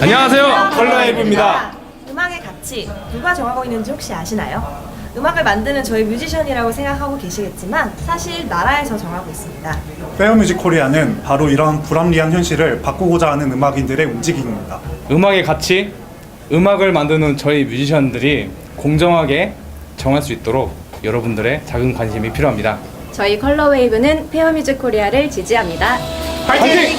안녕하세요. 컬러앱입니다. 음악의 가치 누가 정하고 있는지 혹시 아시나요? 음악을 만드는 저희 뮤지션이라고 생각하고 계시겠지만 사실 나라에서 정하고 있습니다. 페어뮤직 코리아는 바로 이런 불합리한 현실을 바꾸고자 하는 음악인들의 움직임입니다. 음악의 가치, 음악을 만드는 저희 뮤지션들이 공정하게 정할 수 있도록 여러분들의 작은 관심이 필요합니다. 저희 컬러웨이브는 페어뮤직 코리아를 지지합니다. 파이팅!